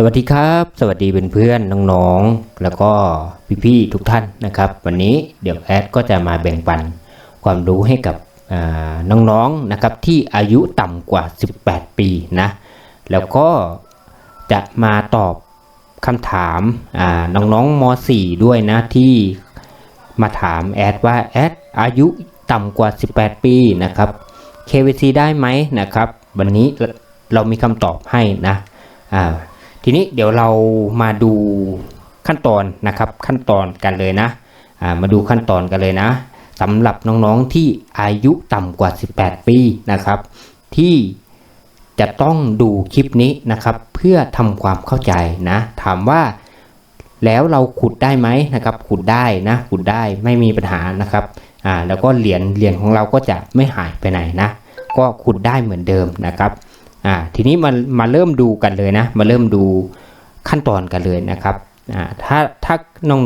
สวัสดีครับ สวัสดีเพื่อนๆน้องๆ แล้วก็พี่ๆทุกท่านนะครับ วันนี้เดี๋ยวแอดก็จะมาแบ่งปันความรู้ให้กับอ่าน้องๆนะครับที่อายุต่ำกว่า 18 ปีนะแล้วก็จะมาตอบคำถามอ่าน้องๆม .4 ด้วยนะที่มาถามแอดว่าแอดอายุต่ำกว่า 18 ปีนะครับ KVC ได้ไหมนะครับ วันนี้เราเรามีคำตอบให้นะอ่า ทีนี้เดี๋ยวเรามาดูขั้นตอนนะครับขั้นตอนกันเลยนะามาดูขั้นตอนกันเลยนะสำหรับน้องๆที่อายุต่ำกว่า 18 ปีนะครับ ที่จะต้องดูคลิปนี้นะครับ เพื่อทำความเข้าใจนะ ถามว่าแล้วเราขุดได้ไหมนะครับ ขุดได้นะ ขุดได้ไม่มีปัญหานะครับอ่าแล้วก็เหรียญเหรียญของเราก็จะไม่หายไปไหนนะ ก็ขุดได้เหมือนเดิมนะครับ อ่าทีนี้มามาเริ่มดูกันเลยนะ มาเริ่มดูขั้นตอนกันเลยนะครับอ่าถ้าถ้า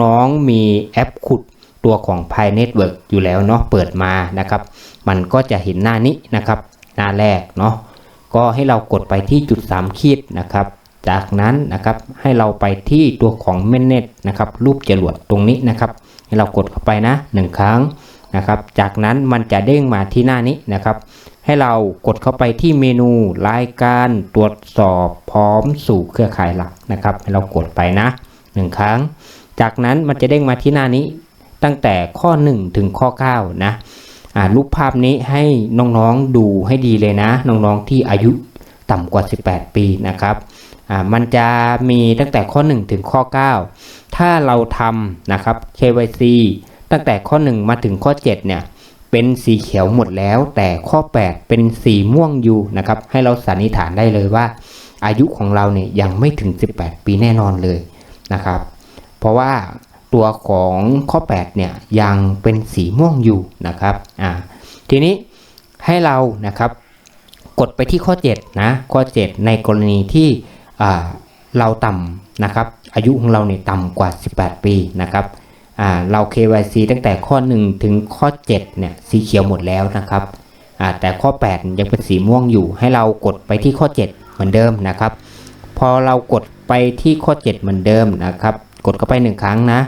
น้องๆมีแอปขุดตัวของ p i Network อยู่แล้วเนาะเปิดมานะครับ มันก็จะเห็นหน้านี้นะครับ หน้าแรกเนาะก็ให้เรากดไปที่จุด 3 ขีดนะครับ จากนั้นนะครับให้เราไปที่ตัวของ m a n e t นะครับรูปจรวดตรงนี้นะครับ ให้เรากดเข้าไปนะหนึ่งครั้งนะครับ จากนั้นมันจะเด้งมาที่หน้านี้นะครับ ให้เรากดเข้าไปที่เมนูรายการตรวจสอบพร้อมสู่เครือข่ายหลักนะครับ ให้เรากดไปนะหนึ่งครั้ง จากนั้นมันจะเด้งมาที่หน้านี้ตั้งแต่ข้อ 1 ถึงข้อ 9 นะรูปภาพนี้ให้น้องๆดูให้ดีเลยนะ น้องๆที่อายุต่ำกว่า 18 ปีนะครับมันจะมีตั้งแต่ข้อ 1 ถึงข้อ 9 ถ้าเราทำนะครับ KYC ตั้งแต่ข้อ 1 มาถึงข้อ 7 เนี่ย เป็นสีเขียวหมดแล้ว แต่ข้อ 8 เป็นสีม่วงอยู่นะครับ ให้เราสันนิษฐานได้เลยว่า อายุของเราเนี่ยยังไม่ถึง 18 ปีแน่นอนเลยนะครับ เพราะว่าตัวของข้อ 8 เนี่ยยังเป็นสีม่วงอยู่นะครับอ่าทีนี้ให้เรานะครับกดไปที่ข้อ 7 นะ ข้อ 7 ในกรณีที่เราต่ำนะครับ อายุของเราเนี่ยต่ำกว่า 18 ปีนะครับ เรา KYC ตั้งแต่ข้อ 1 ถึงข้อ7เนี่ยสีเขียวหมดแล้วนะครับแต่ข้อ 8 ยังเป็นสีม่วงอยู่ ให้เรากดไปที่ข้อ 7 เหมือนเดิมนะครับ พอเรากดไปที่ข้อ 7 เหมือนเดิมนะครับ กดเข้าไป 1 ครั้งนะ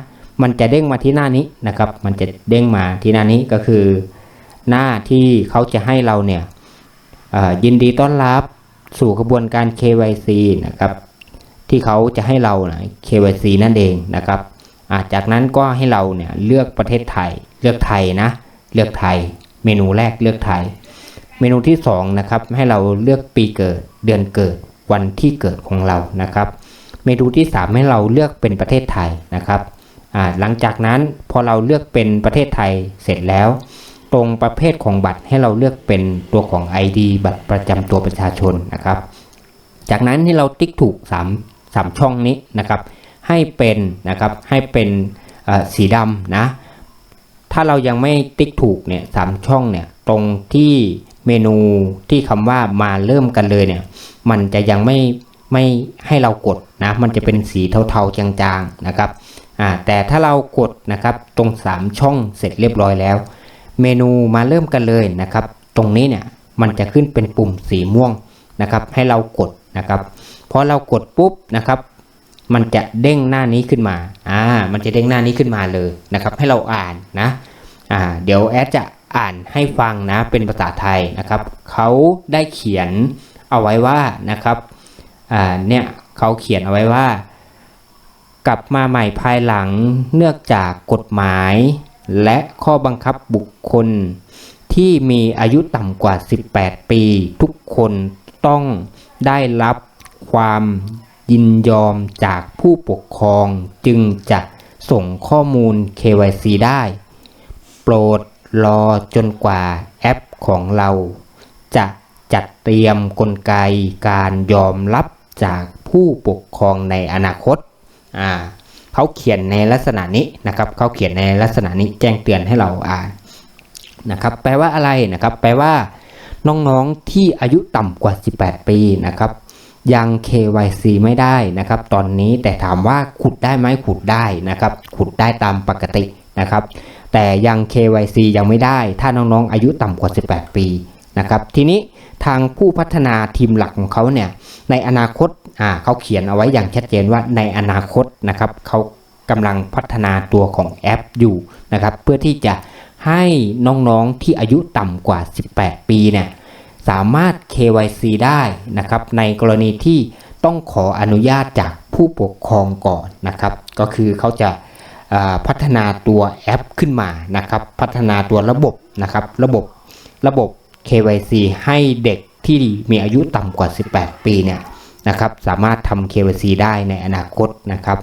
มันจะเด้งมาที่หน้านี้นะครับ มันจะเด้งมาที่หน้านี้ก็คือ หน้าที่เขาจะให้เราเนี่ยยินดีต้อนรับสู่กระบวนการ KYC นะครับ ที่เขาจะให้เรานะ KYC นั่นเองนะครับ จากนั้นก็ให้เราเนี่ยเลือกประเทศไทย เลือกไทยนะ เลือกไทย เมนูแรกเลือกไทย เมนูที่2นะครับให้เราเลือกปีเกิด เดือนเกิด วันที่เกิดของเรานะครับ เมนูที่ 3 ให้เราเลือกเป็นประเทศไทยนะครับหลังจากนั้นพอเราเลือกเป็นประเทศไทยเสร็จแล้ว ตรงประเภทของบัตรให้เราเลือกเป็นตัวของ ID บัตรประจำตัวประชาชนนะครับ จากนั้นให้เราติ๊กถูก 3 3 ช่องนี้นะครับ ให้เป็นนะครับให้เป็นสีดำนะถ้าเรายังไม่ติ๊กถูกเนี่ยสามช่องเนี่ยตรงที่เมนูที่คำว่ามาเริ่มกันเลยเนี่ยมันจะยังไม่ไม่ให้เรากดนะมันจะเป็นสีเทาๆจางๆนะครับอ่าแต่ถ้าเรากดนะครับตรง 3 ช่องเสร็จเรียบร้อยแล้ว เมนูมาเริ่มกันเลยนะครับ ตรงนี้เนี่ยมันจะขึ้นเป็นปุ่มสีม่วงนะครับ ให้เรากดนะครับพอเรากดปุ๊บนะครับ มันจะเด้งหน้านี้ขึ้นมา อ่า มันจะเด้งหน้านี้ขึ้นมาเลยนะครับ ให้เราอ่านนะ อ่า เดี๋ยวแอดจะอ่านให้ฟังนะ เป็นภาษาไทยนะครับ เขาได้เขียนเอาไว้ว่านะครับ อ่า เนี่ยเขาเขียนเอาไว้ว่า กลับมาใหม่ภายหลังเนื่องจากกฎหมาย และข้อบังคับบุคคล ที่มีอายุต่ำกว่า 18 ปี ทุกคนต้องได้รับความ ยินยอมจากผู้ปกครองจึงจะส่งข้อมูล KYC ได้ โปรดรอจนกว่าแอปของเรา จะจัดเตรียมกลไกการยอมรับจากผู้ปกครองในอนาคต อ่าเขาเขียนในลักษณะนี้นะครับ เขาเขียนในลักษณะนี้แจ้งเตือนให้เราอ่านนะครับ แปลว่าอะไรนะครับ แปลว่า น้องๆที่อายุต่ำกว่า 18 ปีนะครับ ยัง KYC ไม่ได้นะครับ ตอนนี้แต่ถามว่าขุดได้ไหมขุดได้นะครับ ขุดได้ตามปกตินะครับ แต่ยัง KYC ยังไม่ได้ ถ้าน้องๆอายุต่ำกว่า 18 ปีนะครับ ทีนี้ทางผู้พัฒนาทีมหลักของเขาเนี่ย ในอนาคตอ่าเขาเขียนเอาไว้อย่างชัดเจนว่าในอนาคตนะครับเขากำลังพัฒนาตัวของแอปอยู่นะครับ เพื่อที่จะให้น้องๆที่อายุต่ำกว่า 18 ปีเนี่ย สามารถ KYC ได้นะครับ ในกรณีที่ต้องขออนุญาตจากผู้ปกครองก่อนนะครับ ก็คือเขาจะพัฒนาตัวแอปขึ้นมานะครับ พัฒนาตัวระบบนะครับ ระบบระบบ KYC ให้เด็กที่มีอายุต่ำกว่า 18 ปีเนี่ยนะครับ สามารถทำ KYC ได้ในอนาคตนะครับ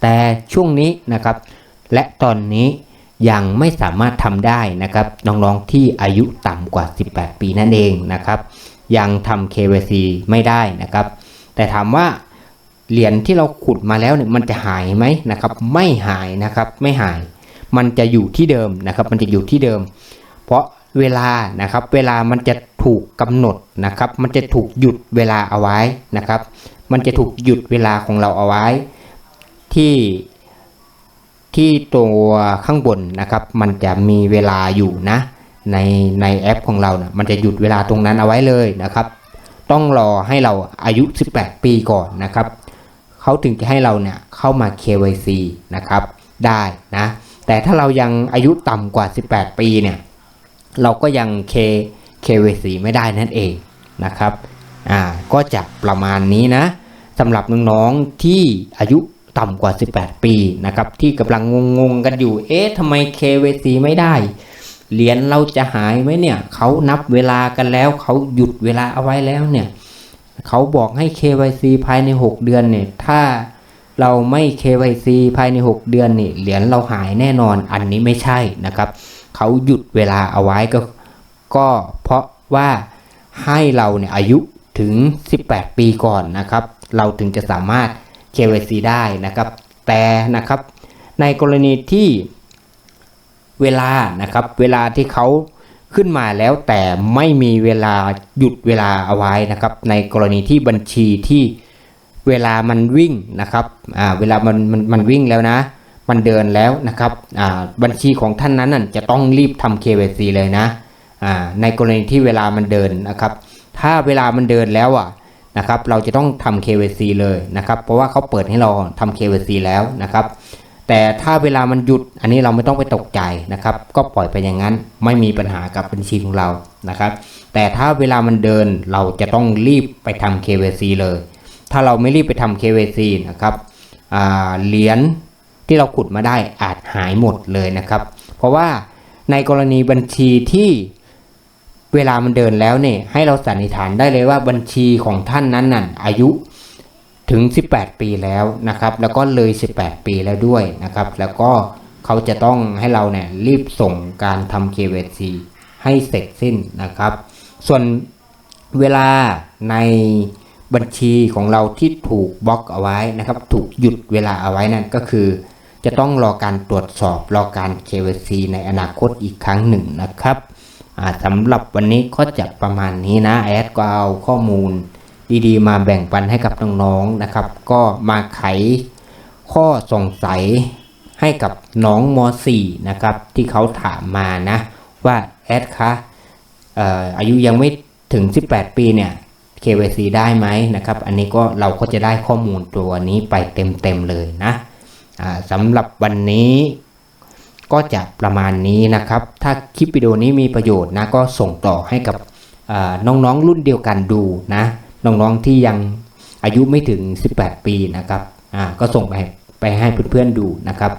แต่ช่วงนี้นะครับ และตอนนี้ ยังไม่สามารถทำได้นะครับน้องๆที่อายุต่ำกว่า 18 ปีนั่นเองนะครับ ยังทำ KYC ไม่ได้นะครับ แต่ถามว่าเหรียญที่เราขุดมาแล้วเนี่ยมันจะหายไหมนะครับ ไม่หายนะครับไม่หาย มันจะอยู่ที่เดิมนะครับ มันจะอยู่ที่เดิม เพราะเวลานะครับเวลามันจะถูกกำหนดนะครับ มันจะถูกหยุดเวลาเอาไว้นะครับ มันจะถูกหยุดเวลาของเราเอาไว้ ที่ ที่ตัวข้างบนนะครับมันจะมีเวลาอยู่นะ ในในแอปของเรานะมันจะหยุดเวลาตรงนั้นเอาไว้เลยนะครับ ต้องรอให้เราอายุ 18 ปีก่อนนะครับเขาถึงจะให้เราเนี่ยเข้ามา KYC นะครับได้นะแต่ถ้าเรายังอายุต่ำกว่า 18 ปีเนี่ยเราก็ยัง K KYC ไม่ได้นั่นเองนะครับอ่าก็จะประมาณนี้นะสำหรับน้องๆที่อายุ ต่ำกว่า 18 ปีนะครับที่กำลังงงๆกันอยู่ เอ๊ะทำไม KYC ไม่ได้ เหรียญเราจะหายไหมเนี่ยเขานับเวลากันแล้วเขาหยุดเวลาเอาไว้แล้วเนี่ยเขาบอกให้ KYC ภายใน 6 เดือนเนี่ยถ้าเราไม่ KYC ภายใน 6 เดือนนี่เหรียญเราหายแน่นอนอันนี้ไม่ใช่นะครับเขาหยุดเวลาเอาไว้ก็ก็เพราะว่าให้เราเนี่ยอายุถึง 18 ปีก่อนนะครับ เราถึงจะสามารถ KYC ได้นะครับ แต่นะครับในกรณีที่เวลานะครับ เวลาที่เขาขึ้นมาแล้วแต่ไม่มีเวลาหยุดเวลาเอาไว้นะครับ ในกรณีที่บัญชีที่เวลามันวิ่งนะครับอ่าเวลามันมันมันวิ่งแล้วนะ มันเดินแล้วนะครับอ่าบัญชีของท่านนั้นน่ะจะต้องรีบทำ KYC เลยนะอ่าในกรณีที่เวลามันเดินนะครับ ถ้าเวลามันเดินแล้วอะ นะครับเราจะต้องทำ KYC เลยนะครับ เพราะว่าเขาเปิดให้เราทำ KYC แล้วนะครับ แต่ถ้าเวลามันหยุดอันนี้เราไม่ต้องไปตกใจนะครับ ก็ปล่อยไปอย่างนั้นไม่มีปัญหากับบัญชีของเรานะครับ แต่ถ้าเวลามันเดินเราจะต้องรีบไปทำ KYC เลย ถ้าเราไม่รีบไปทำ KYC นะครับเหรียญที่เราขุดมาได้อาจหายหมดเลยนะครับ เพราะว่าในกรณีบัญชีที่ เวลามันเดินแล้วเนี่ยให้เราสันนิษฐานได้เลยว่าบัญชีของท่านนั้นน่ะอายุถึง 18 ปีแล้วนะครับ แล้วก็เลย 18 ปีแล้วด้วยนะครับ แล้วก็เขาจะต้องให้เราเนี่ยรีบส่งการทำ KYC ให้เสร็จสิ้นนะครับ ส่วนเวลาในบัญชีของเราที่ถูกบล็อกเอาไว้นะครับ ถูกหยุดเวลาเอาไว้นั่นก็คือ จะต้องรอการตรวจสอบรอการ KYC ในอนาคตอีกครั้งหนึ่งนะครับ สำหรับวันนี้ก็จะประมาณนี้นะแอดก็เอาข้อมูลดีๆ มาแบ่งปันให้กับน้องๆนะครับ ก็มาไขข้อสงสัยให้กับน้องม .4 นะครับ ที่เขาถามมานะ ว่าแอดคะเอ่ออายุยังไม่ถึง 18 ปีเนี่ย KYC ได้ไหมนะครับ อันนี้ก็เราก็จะได้ข้อมูลตัวนี้ไปเต็มๆเลยนะสำหรับวันนี้ ก็จะประมาณนี้นะครับ ถ้าคลิปวิดีโอนี้มีประโยชน์นะก็ส่งต่อให้กับน้องๆรุ่นเดียวกันดูนะน้องๆที่ยังอายุไม่ถึง 18 ปีนะครับอ่าก็ส่งไปไปให้เพื่อนๆดูนะครับ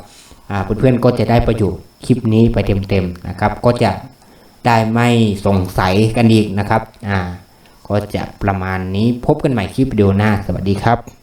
อ่าเพื่อนๆก็จะได้ประโยชน์คลิปนี้ไปเต็มๆนะครับ ก็จะได้ไม่สงสัยกันอีกนะครับอ่าก็จะประมาณนี้พบกันใหม่คลิปวิดีโอหน้าสวัสดีครับ